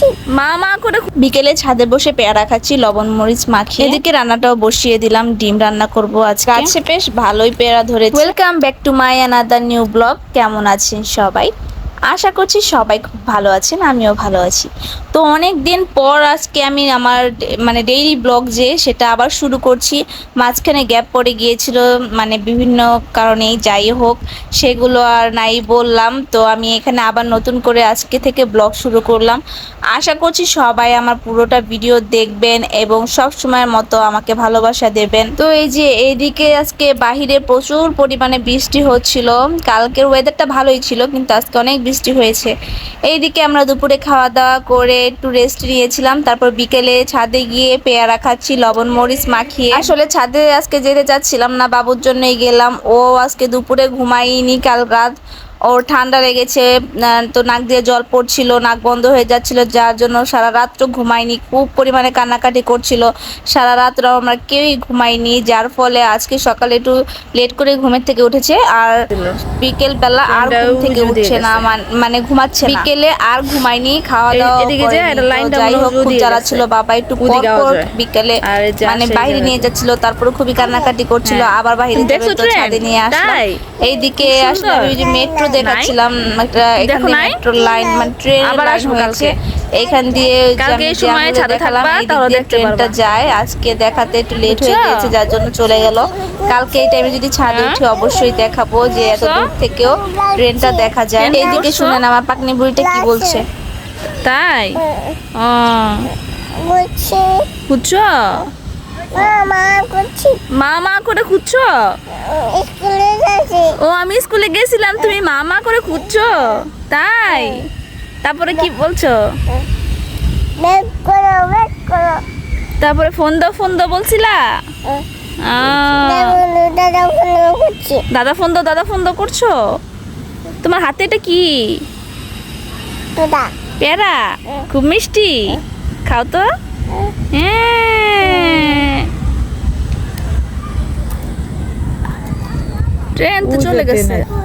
করছি মা মা করে বিকেলে ছাদে বসে পেয়ারা খাচ্ছি লবণ মরিচ মাখিয়ে। এদিকে রান্নাটাও বসিয়ে দিলাম ডিম রান্না করব আজ গাছে বেশ ভালোই পেয়ারা ধরে welcome back to my another new blog কেমন আছেন সবাই? আশা করছি সবাই খুব ভালো আছেন, আমিও ভালো আছি। তো অনেক দিন পর আজকে আমি আমার মানে ডেইলি ব্লগ যে, সেটা আবার শুরু করছি। মাঝখানে গ্যাপ পড়ে গিয়েছিল মানে বিভিন্ন কারণেই যাই হোক, সেগুলো আর নাই বললাম। তো আমি এখানে আবার নতুন করে আজকে থেকে ব্লগ শুরু করলাম। আশা করছি সবাই আমার পুরোটা ভিডিও দেখবেন এবং সব সময়ের মতো আমাকে ভালোবাসা দেবেন। তো এই যে এইদিকে আজকে বাহিরে প্রচুর পরিমাণে বৃষ্টি হচ্ছিল। কালকের ওয়েদারটা ভালোই ছিল, কিন্তু আজকে অনেক বৃষ্টি হয়েছে। এইদিকে আমরা দুপুরে খাওয়া দাওয়া করে একটু রেস্ট নিয়েছিলাম, তারপর বিকেলে ছাদে গিয়ে পেয়ারা খাচ্ছি, লবণ মরিচ মাখিয়ে। আসলে ছাদে আজকে যেতে চাচ্ছিলাম না, বাবুর জন্যই গেলাম। ও আজকে দুপুরে ঘুমাইনি কাল রাত। ওর ঠান্ডা লেগেছে তো নাক দিয়ে জল পড়ছিল নাক বন্ধ হয়ে যাচ্ছিল যার জন্য সারা রাত্র ঘুমায়নি খুব পরিমাণে কান্নাকাটি করছিল সারা রাত্র আমরা কেউই ঘুমাইনি যার ফলে আজকে সকালে একটু লেট করে ঘুমের থেকে উঠেছে আর বিকেল বেলা আর ঘুম থেকে উঠছে না। মান- ঘুমাচ্ছে বিকেলে আর ঘুমাইনি খাওয়া দাওয়া যাই হোক খুব জ্বালা ছিল বাবা একটু পর। বিকেলে মানে বাইরে নিয়ে। যাচ্ছিল তারপরে খুবই কান্নাকাটি করছিল হ্যাঁ। আবার বাইরে যাবে তো ছাদে নিয়ে আসলাম তাই? এইদিকে আসলে আমি ওই যে মেট্রো? দেখাচ্ছিলাম একটা এখান দিয়ে মেট্রো লাইন মানে ট্রেন আবার আসব কালকে। এখান দিয়ে কালকে এই সময় ছাদে দিক তাহলে দেখতে ট্রেনটা যায়। আজকে দেখাতে একটু লেট হয়ে বুঝছ? গিয়েছে যার জন্য চলে গেল। কালকে এই টাইমে যদি ছাদে হ্যাঁ? উঠে অবশ্যই দেখাবো যে এত দূর থেকেও ট্রেনটা দেখা যায়। এইদিকে বুঝছ? শুনেন আমার পাকনি বুড়িটা কি বলছে। তাই? ও। করছি খুঁজছো মা মা মা করে খুঁজছো? ও আমি স্কুলে গেছিলাম তুমি মা মা করে খুঁজছো? তাই? তারপরে কি বলছো? তারপরে ফোন দাও ফোন দাও বলছিলা? আহ, দাদা ফোন করছি। দাদা ফোন দাও দাদা ফোন দাও করছ? তোমার হাতে এটা কি? পেয়ারা? খুব মিষ্টি। খাও তো। হ্যাঁ। ট্রেন তো চলে গেছে